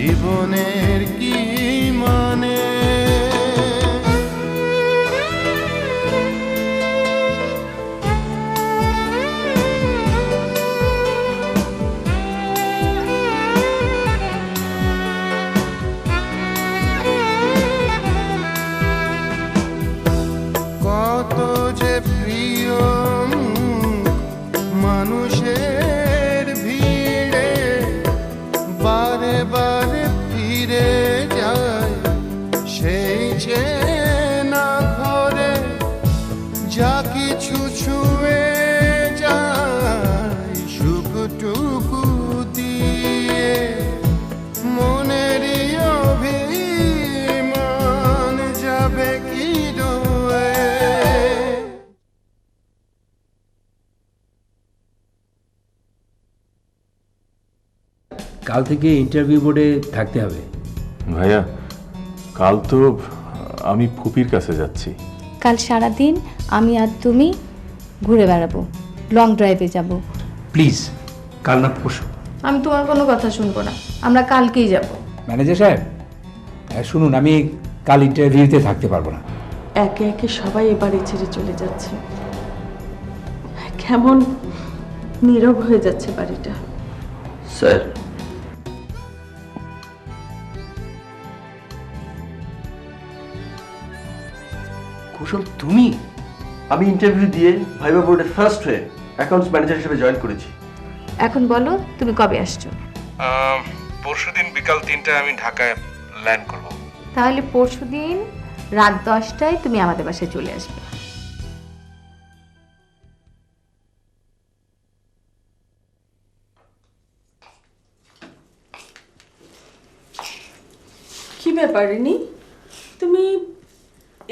জীবনের কি কাল থেকে ইন্টারভিউ বোর্ডে থাকতে হবে। ভাইয়া কাল তো আমি ফুপির কাছে যাচ্ছি। কাল সারাদিন আমি আর তুমি ঘুরে বেড়াবো লং ড্রাইভে যাব। প্লিজ কাল না পরশু। আমি তোমার কোনো কথা শুনব না আমরা কালকেই যাব। ম্যানেজার সাহেব হ্যাঁ, শুনুন আমি কাল ইন্টারভিউতে থাকতে পারব না। একে একে সবাই এ বাড়ি ছেড়ে চলে যাচ্ছে। কেমন নীরব হয়ে যাচ্ছে বাড়িটা। স্যার কুশল তুমি। আমি ইন্টারভিউ দিয়ে ভাইবা বোর্ডে ফার্স্ট হয়ে অ্যাকাউন্টস ম্যানেজার হিসেবে জয়েন করেছি। এখন বলো তুমি কবে আসছো? পরশুদিন বিকাল তিনটায় আমি ঢাকায় ল্যান্ড করব। তাহলে পরশুদিন রাত দশটায় তুমি আমাদের বাসায় চলে আসবে। কি ব্যাপার রিনি? তুমি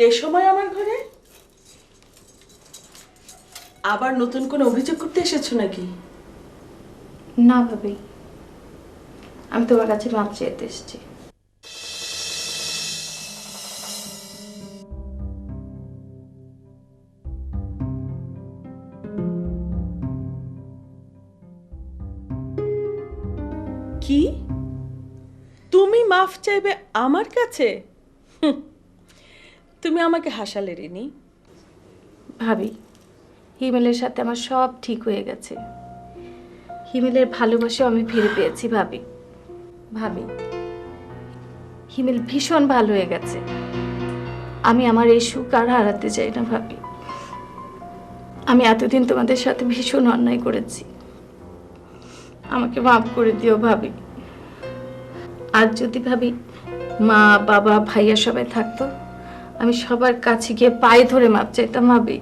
এ সময় আমার ঘরে? আবার নতুন কোনো অভিযোগ করতে এসেছ নাকি? না ভাবি। আমি তোমার কাছে মাপ চেয়েতে এসেছি। কি? তুমি মাফ চাইবে আমার কাছে? হুঁ, তুমি আমাকে হাসালে, রিনি। ভাবি, হিমেলের সাথে আমার সব ঠিক হয়ে গেছে। হিমেলের ভালোবাসা আমি ফিরে পেয়েছি, ভাবি। ভাবি, হিমেল ভীষণ ভালো হয়ে গেছে। আমি আমার এই সুখ আর হারাতে চাই না, ভাবি। আমি এতদিন তোমাদের সাথে ভীষণ অন্যায় করেছি। আমাকে মাফ করে দিও, ভাবি। আর যদি, ভাবি, মা, বাবা, ভাইয়া সবাই থাকতো আমি সবার কাছে গিয়ে পায়ে ধরে মাপ চাইতাম ভাবি।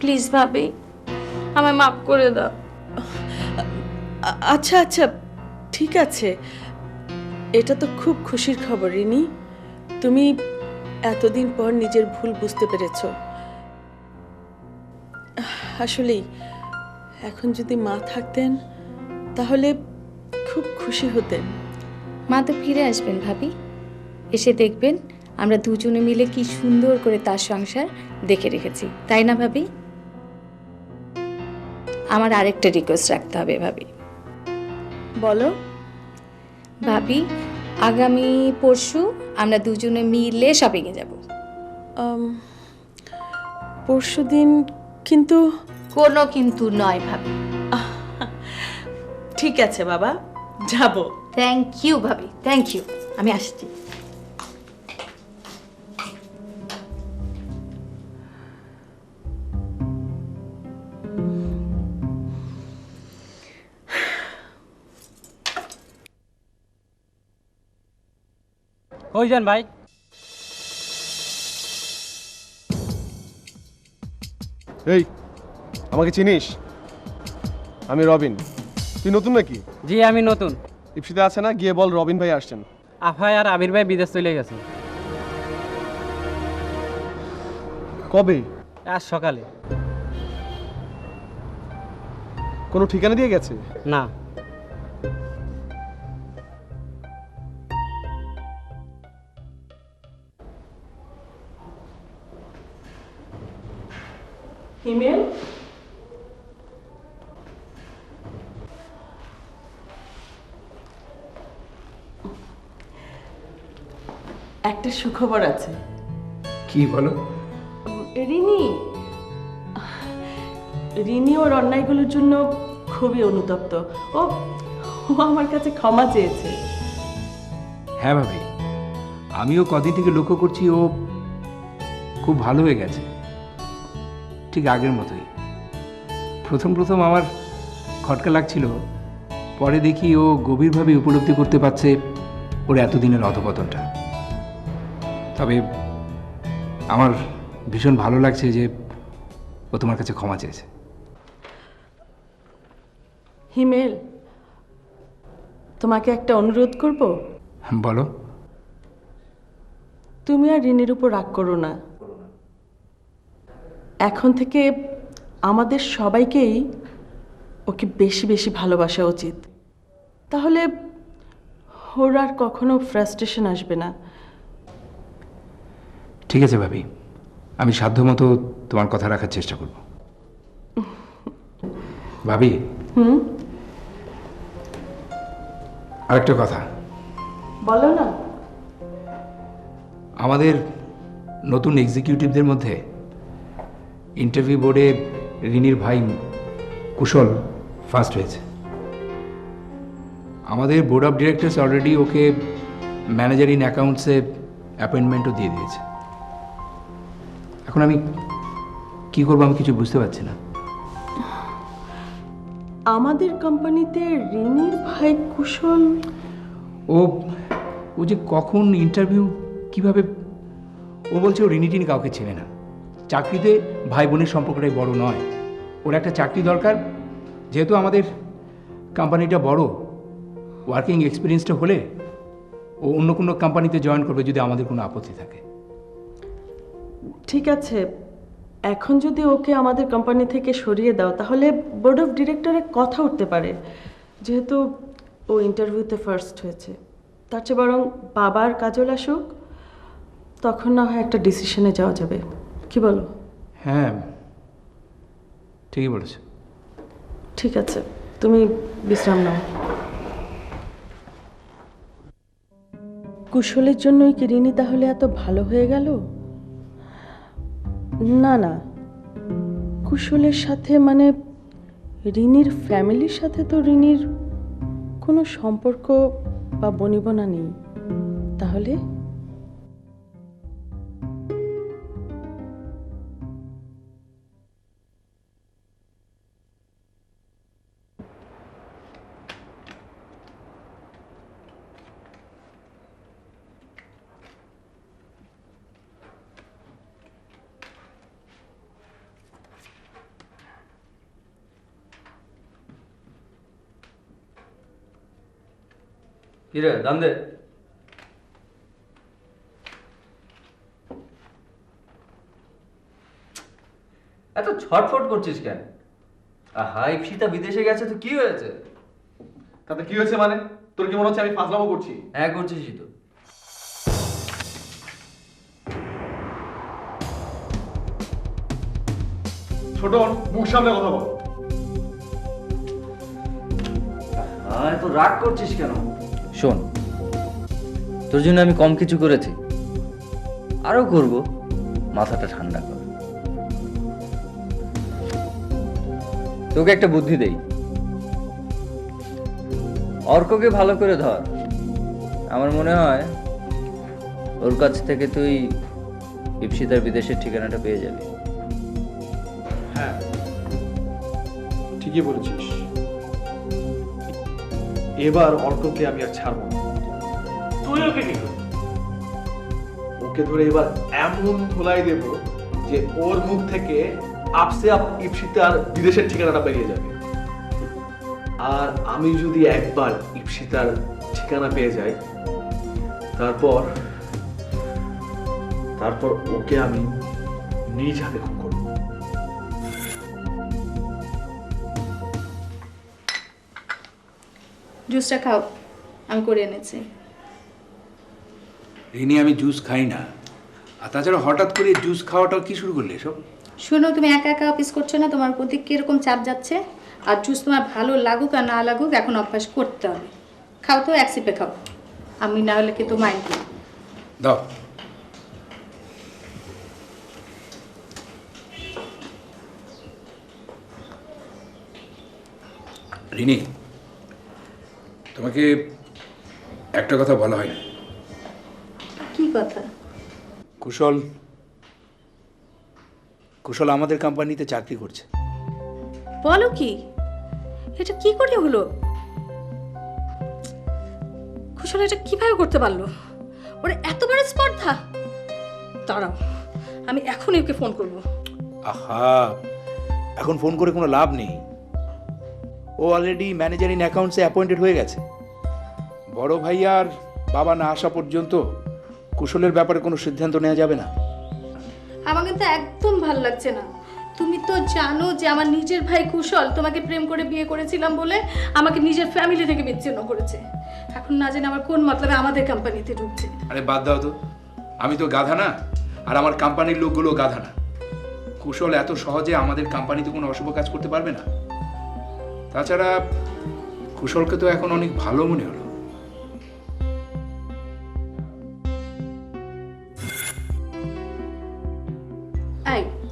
প্লিজ ভাবি আমায় মাপ করে দাও। আচ্ছা আচ্ছা ঠিক আছে। এটা তো খুব খুশির খবর রিনি। তুমি এতদিন পর নিজের ভুল বুঝতে পেরেছ। আসলেই এখন যদি মা থাকতেন তাহলে খুব খুশি হতেন। মা তো ফিরে আসবেন ভাবি। এসে দেখবেন আমরা দুজনে মিলে কি সুন্দর করে তার সংসার দেখে রেখেছি তাই না ভাবি? আমার আরেকটা রিকোয়েস্ট রাখতে হবে ভাবি। বলো। ভাবি আগামী পরশু আমরা দুজনে মিলে শপিংয়ে যাব। পরশু দিন কিন্তু কোনো কিন্তু নয় ভাবি। ঠিক আছে বাবা যাব। থ্যাংক ইউ ভাবি থ্যাংক ইউ আমি আসছি। ওই যান ভাই। এই আমাকে চিনিস? আমি রবিন। তুই নতুন নাকি? জি আমি নতুন। ইপসিতে আছে না? গিয়ে বল রবিন ভাই আসছেন। আফাই আর আবির ভাই বিদেশ চলে গেছে। কবে? আজ সকালে। কোনো ঠিকানা দিয়ে গেছে? না। হিমেল একটা সুখবর আছে। কি বলো? রিনি রিনি ওর অন্যায়গুলোর জন্য খুবই অনুতপ্ত। ও ও আমার কাছে ক্ষমা চেয়েছে। হ্যাঁ ভাবি আমিও কদিন থেকে লক্ষ্য করছি ও খুব ভালো হয়ে গেছে। ঠিক আগের মতোই। প্রথম প্রথম আমার খটকা লাগছিল পরে দেখি ও গভীরভাবে উপলব্ধি করতে পারছে ওর এতদিনের অধপতনটা। তবে আমার ভীষণ ভালো লাগছে যে ও তোমার কাছে ক্ষমা চেয়েছে। হিমেল তোমাকে একটা অনুরোধ করব? বলো। তুমি আর ঋণের উপর রাগ করো না। এখন থেকে আমাদের সবাইকেই ওকে বেশি বেশি ভালোবাসা উচিত। তাহলে ওর আর কখনো ফ্রাস্ট্রেশন আসবে না। ঠিক আছে ভাবি। আমি সাধ্যমতো তোমার কথা রাখার চেষ্টা করব। ভাবি? হুম? আরেকটা কথা। বলো না। আমাদের নতুন এক্সিকিউটিভদের মধ্যে ইন্টারভিউ বোর্ডে রিনির ভাই কুশল ফার্স্ট হয়েছে। আমাদের board of directors already okay manager in অ্যাকাউন্টসে অ্যাপয়েন্টমেন্টও দিয়ে দিয়েছে। এখন আমি কি করব আমি কিছু বুঝতে পারছি না। আমাদের কোম্পানিতে রিনির ভাই কুশল? ও ও যে কখন ইন্টারভিউ কীভাবে ও বলছে ও রিনি টিনি কাউকে চেনে না। চাকরিতে ভাই বোনের সম্পর্কটাই বড় নয়। ওর একটা চাকরি দরকার। যেহেতু আমাদের কোম্পানিটা বড় ওয়ার্কিং এক্সপিরিয়েন্সটা হলে ও অন্য কোনো কোম্পানিতে জয়েন করবে যদি আমাদের কোনো আপত্তি থাকে। ঠিক আছে। এখন যদি ওকে আমাদের কোম্পানি থেকে সরিয়ে দাও, তাহলে বোর্ড অফ ডিরেক্টরের কথা উঠতে পারে। যেহেতু ও ইন্টারভিউতে ফার্স্ট হয়েছে। তার চেয়ে বরং বাবার কাজল আসুক, তখন না হয় একটা ডিসিশনে যাওয়া যাবে। কি বলো? হ্যাঁ ঠিকই বলেছ। ঠিক আছে তুমি বিশ্রাম নাও। কুশলের জন্যই কি রিনি তাহলে এত ভালো হয়ে গেল? না না। কুশলের সাথে মানে রিনির ফ্যামিলির সাথে তো রিনির কোনো সম্পর্ক বা বনিবনা নেই। তাহলে? কিরে দাম দে এত ছটফট করছিস কেন? আহা ইপসিতা বিদেশে গেছে তো কি হয়েছে? তাতে কি হয়েছে মানে? তোর কি মনে হচ্ছে আমি ফাজলামো করছি? হ্যাঁ করছিসই তো। ছোট মুখ সামনে কথা বল। এত রাগ করছিস কেন? শোন, তোর জন্য আমি কম কিছু করেছি। আরও করব, মাথাটা ঠান্ডা কর। তোকে একটা বুদ্ধি দেই। অর্ককে ভালো করে ধর। আমার মনে হয় ওর কাছ থেকে তুই ইপসিতার বিদেশের ঠিকানাটা পেয়ে যাবি। হ্যাঁ ঠিকই বলেছিস। এবার অর্ককে আমি আর ছাড়বো না। তুই ওকে কি করবি ওকে ধরে এবার এমন ধোলাই দেব যে ওর মুখ থেকে আপসে আপ ইপসিতার বিদেশের ঠিকানাটা বেরিয়ে যাবে। আর আমি যদি একবার ইপসিতার ঠিকানা পেয়ে যাই তারপর তারপর ওকে আমি নিজ হাতে খুন করব জুসটা খাও। আমি করে এনেছি। রিনি আমি জুস খাই না। আর তাছাড়া হঠাৎ করে জুস খাওয়াটা কি শুরু করলে এসব? শোনো তুমি একা একা অফিস করছ না তোমার প্রতি কীরকম চাপ যাচ্ছে? আর জুস তোমার ভালো লাগুক আর না লাগুক এখন অভ্যাস করতে হবে। খাও তো এক সিপে খাও। আমি না হলে কিন্তু মাইন্ড দাও। রিনি তোমাকে একটা কথা বলা হয় না কি কথা? কুশল কুশল আমাদের কোম্পানিতে চাকরি করছে। বলো কি? এটা কি করে হলো? কুশল এটা কীভাবে করতে পারল? ওরা এত বড় স্পর্ধা? দাঁড়াও আমি এখনই ওকে ফোন করব। আহা এখন ফোন করে কোনো লাভ নেই। ও অলরেডি ম্যানেজার ইন অ্যাকাউন্টসে অ্যাপয়েন্টেড হয়ে গেছে। বড় ভাই আর বাবা না আসা পর্যন্ত কুশলের ব্যাপারে কোনো সিদ্ধান্ত নেওয়া যাবে না। আমার কিন্তু একদম ভালো লাগছে না। তুমি তো জানো যে আমার নিজের ভাই কুশল তোমাকে প্রেম করে বিয়ে করেছিলাম বলে আমাকে নিজের ফ্যামিলি থেকে বিচ্ছিন্ন করেছে। এখন না জানি আমার কোন মতলবে আমাদের কোম্পানিতে ঢুকছে। আরে বাদ দাও তো। আমি তো গাধা না আর আমার কোম্পানির লোকগুলো গাধা না। কুশল এত সহজে আমাদের কোম্পানিতে কোনো অশুভ কাজ করতে পারবে না। তাছাড়া কুশলকে তো এখন অনেক ভালো মনে হলো।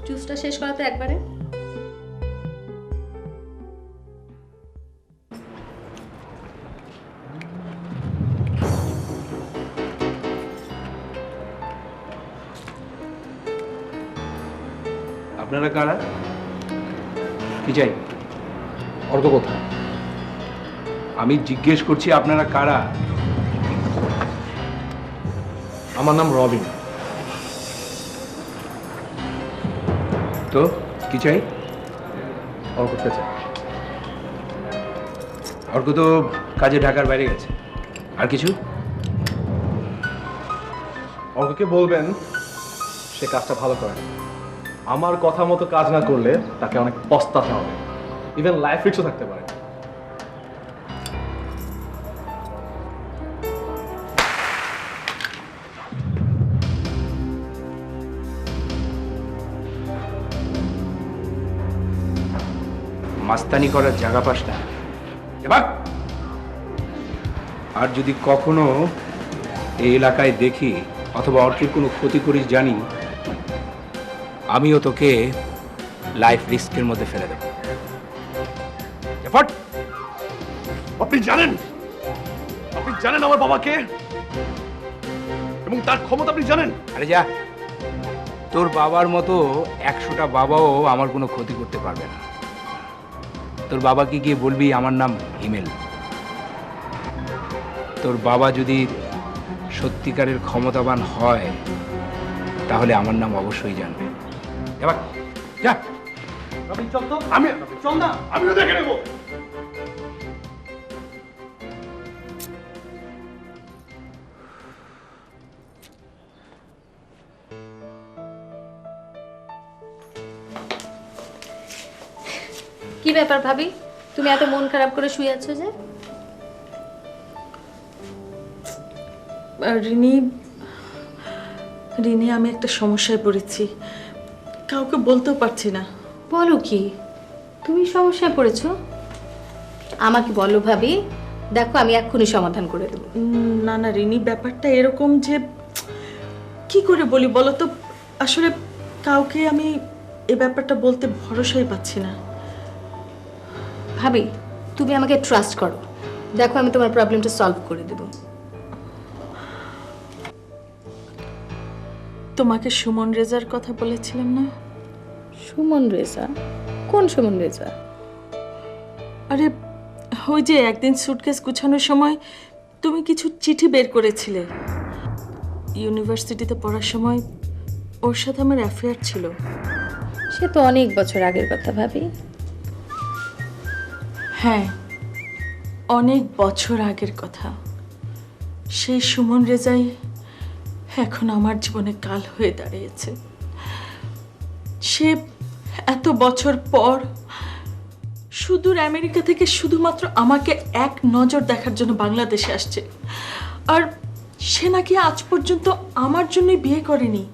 জুসটা শেষ করা তো একবারে। আপনারা কারা? কি চাই? অর্ক কোথায়? আমি জিজ্ঞেস করছি আপনারা কারা? আমার নাম রবিন। তো কি চাই? অর্ককে চাই। অর্ক তো কাজে ঢাকার বাইরে গেছে। আর কিছু? অর্ককে বলবেন সে কাজটা ভালো করে। আমার কথা মতো কাজ না করলে তাকে অনেক পস্তাতে হবে। ইভেন লাইফ রিক্সও থাকতে পারে। মাস্তানি করার জায়গা পাস না। এবার! আর যদি কখনো এই এলাকায় দেখি অথবা অর্কের কোনো ক্ষতি করিস জানি, আমিও তোকে লাইফ রিস্কের মধ্যে ফেলে দেবো। এফার্ট আপনি জানেন? আপনি জানেন আমার বাবাকে? এবং তার ক্ষমতা আপনি জানেন? আরে যা। তোর বাবার মতো একশোটা বাবাও আমার কোনো ক্ষতি করতে পারবে না। তোর বাবাকে গিয়ে বলবি আমার নাম হিমেল। তোর বাবা যদি সত্যিকারের ক্ষমতাবান হয় তাহলে আমার নাম অবশ্যই জানবে। এবার যা। আপনি চল তো। আমি চল না। আমিও দেখে নেব। ব্যাপার ভাবি? তুমি এত মন খারাপ করে শুয়ে আছো যে? রিনি রিনি আমি একটা সমস্যায় পড়েছি। কাউকে বলতেও পারছি না। বলো কি? তুমি সমস্যায় পড়েছো? আমাকে বলো ভাবি। দেখো আমি এক্ষুনি সমাধান করে দেবো। না না রিনি ব্যাপারটা এরকম যে কি করে বলি বলো তো? আসলে কাউকে আমি এ ব্যাপারটা বলতে ভরসাই পাচ্ছি না। ভাবি তুমি আমাকে ট্রাস্ট করো। দেখো আমি তোমার প্রবলেমটা সলভ করে দেবো। তোমাকে সুমন রেজার কথা বলেছিলাম না? সুমন রেজা? কোন সুমন রেজা? আরে ওই যে একদিন সুটকেস গুছানোর সময় তুমি কিছু চিঠি বের করেছিলে। ইউনিভার্সিটিতে পড়ার সময় ওর সাথে আমার অ্যাফেয়ার ছিল। সে তো অনেক বছর আগের কথা ভাবি। হ্যাঁ অনেক বছর আগের কথা। সেই সুমন রেজাই এখন আমার জীবনে কাল হয়ে দাঁড়িয়েছে। সে এত বছর পর সুদূর আমেরিকা থেকে শুধুমাত্র আমাকে এক নজর দেখার জন্য বাংলাদেশে আসছে। আর সে নাকি আজ পর্যন্ত আমার জন্যই বিয়ে করেনি।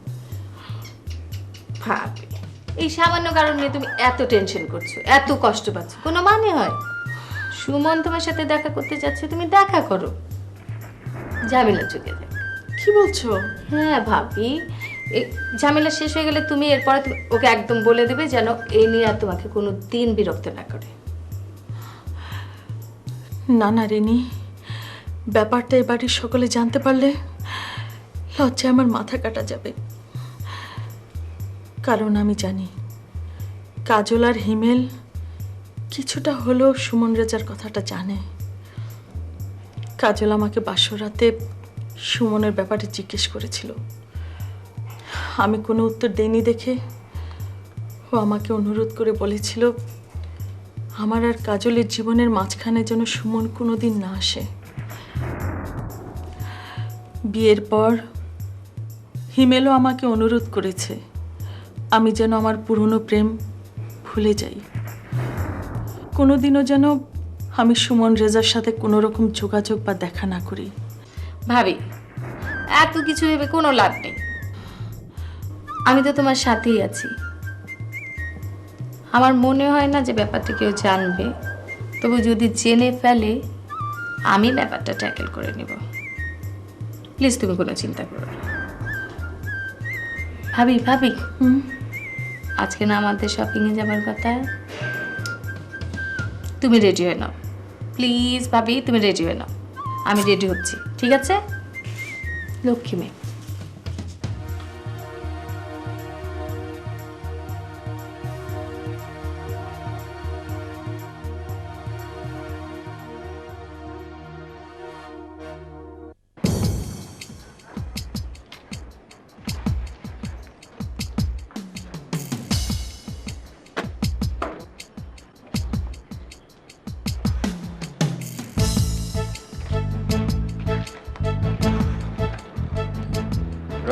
এই সামান্য কারণে তুমি এত টেনশন করছ, এত কষ্ট পাচ্ছ। কোনো মানে হয়? সুমন তোমার সাথে দেখা করতে যাচ্ছে তুমি দেখা করো। ঝামেলা চুকে দেখ। কি বলছো? হ্যাঁ ভাবি। এই ঝামেলা শেষ হয়ে গেলে তুমি এরপরে তুমি ওকে একদম বলে দেবে যেন এই নিয়ে আর তোমাকে কোনো দিন বিরক্ত না করে। না না রেনি ব্যাপারটা এ বাড়ির সকলে জানতে পারলে লজ্জায় আমার মাথা কাটা যাবে। কারণ আমি জানি কাজল আর হিমেল কিছুটা হলেও সুমন রেজার কথাটা জানে। কাজল আমাকে বাসরাতে সুমনের ব্যাপারে জিজ্ঞেস করেছিল। আমি কোনো উত্তর দেইনি দেখে। ও আমাকে অনুরোধ করে বলেছিল, আমার আর কাজলের জীবনের মাঝখানে যেন সুমন কোনো দিন না আসে। বিয়ের পর হিমেলও আমাকে অনুরোধ করেছে, আমি যেন আমার পুরনো প্রেম ভুলে যাই। কোনোদিনও যেন আমি সুমন রেজার সাথে কোনো রকম যোগাযোগ বা দেখা না করি। ভাবি এত কিছু ভেবে কোনো লাভ নেই। আমি তো তোমার সাথেই আছি। আমার মনে হয় না যে ব্যাপারটা কেউ জানবে। তবু যদি জেনে ফেলে আমি ব্যাপারটা ট্যাকেল করে নেব। প্লিজ তুমি কোনো চিন্তা করো না। ভাবি ভাবি। হুম। আজকে না আমাদের শপিংয়ে যাবার কথা? তুমি রেডি হয়ে নাও। প্লিজ ভাবি, তুমি রেডি হয়ে নাও। আমি রেডি হচ্ছি, ঠিক আছে? লক্ষ্মী মেয়ে।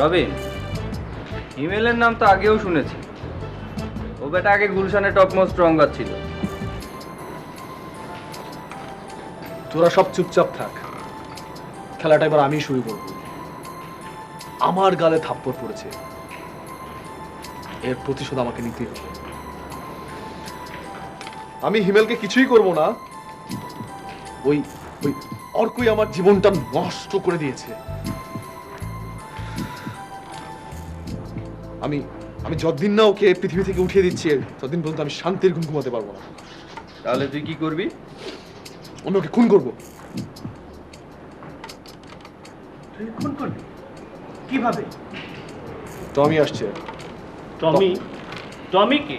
রবিন হিমেলের নাম তো আগেও শুনেছি। ও বেটা আগে গুলশানে স্ট্রঙ্গার ছিল। তোরা সব চুপচাপ থাক। খেলাটা এবার আমি শুরু করব। আমার গালে থাপ্পড় পড়েছে। এর প্রতিশোধ আমাকে নিতেই হবে। আমি হিমেলকে কিছুই করব না। ওই ওই অর্কই আমার জীবনটা নষ্ট করে দিয়েছে। আমি আমি যতদিন না ওকে পৃথিবী থেকে উঠিয়ে দিচ্ছি ততদিন পর্যন্ত আমি শান্তির ঘুম ঘুমাতে পারব না। তাহলে তুই কি করবি? অন্যকে খুন করব। তুই খুন করবি? কীভাবে? টমি আসছে। টমি? টমি কে?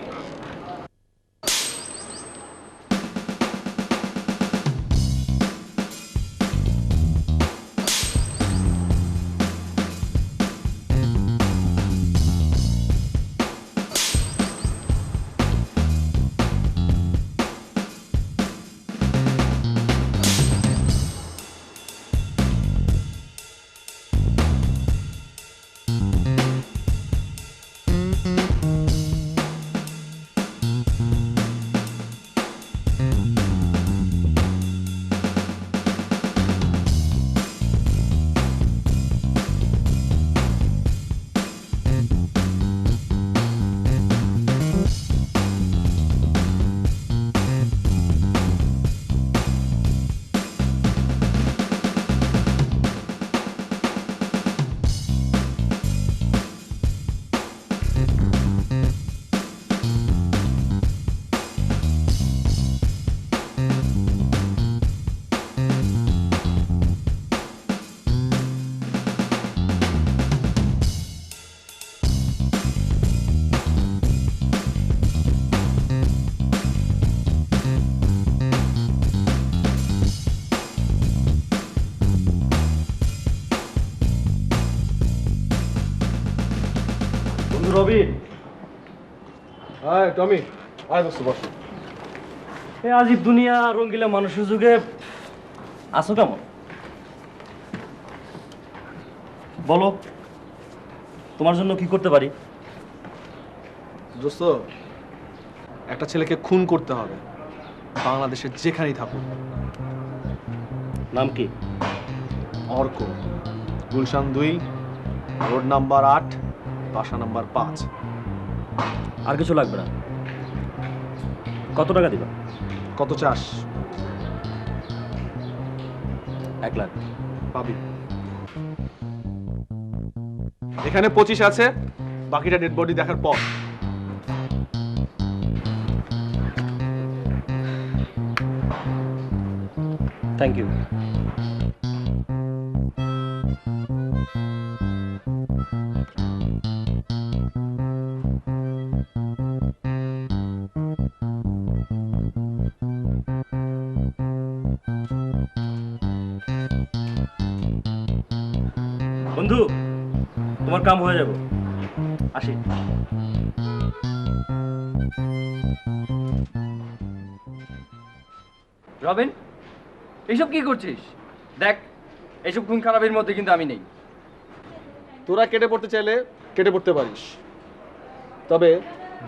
টমি আয় দোস্ত বস। এ আজিব দুনিয়া রঙ্গিলা মানুষের যুগে আছো কেমন? বলো তোমার জন্য কি করতে পারি? দোস্ত একটা ছেলেকে খুন করতে হবে বাংলাদেশের যেখানেই থাকুক। নাম কি? অর্ক। গুলশান দুই রোড নাম্বার আট বাসা নাম্বার পাঁচ। আর কিছু লাগবে না। কত টাকা দিবা? কত চাস? এক লাখ। পাবি। এখানে পঁচিশ আছে বাকিটা ডেড বডি দেখার পর। থ্যাংক ইউ বন্ধু তোমার কাম হয়ে যাব। আসি। রবিন এইসব কি করছিস? দেখ এইসব খুন খারাপের মধ্যে কিন্তু আমি নেই। তোরা কেটে পড়তে চাইলে কেটে পড়তে পারিস। তবে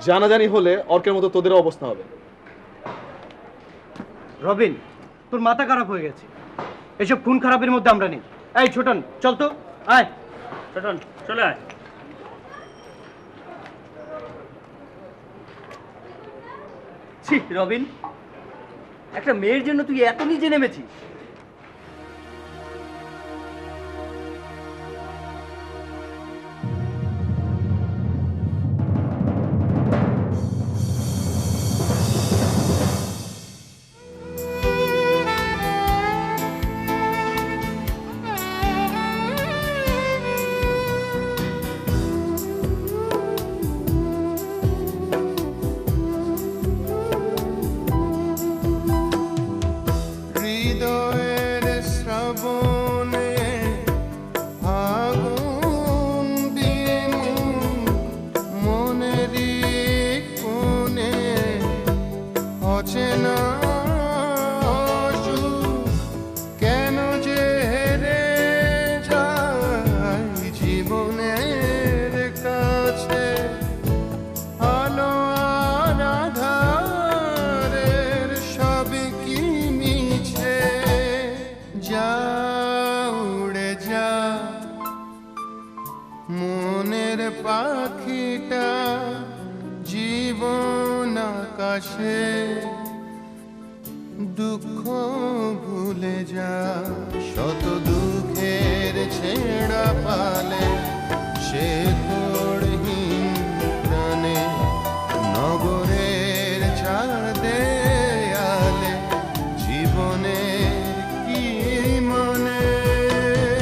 জানাজানি হলে অর্কের মতো তোদের অবস্থা হবে। রবিন তোর মাথা খারাপ হয়ে গেছে। এসব খুন খারাপের মধ্যে আমরা নেই। এই, ছোটন, চল তো। আয়। ছোটন, চলে আয়। ছি, রবিন, একটা মেয়ের জন্য তুই এত নিচে নেমেছিস। head.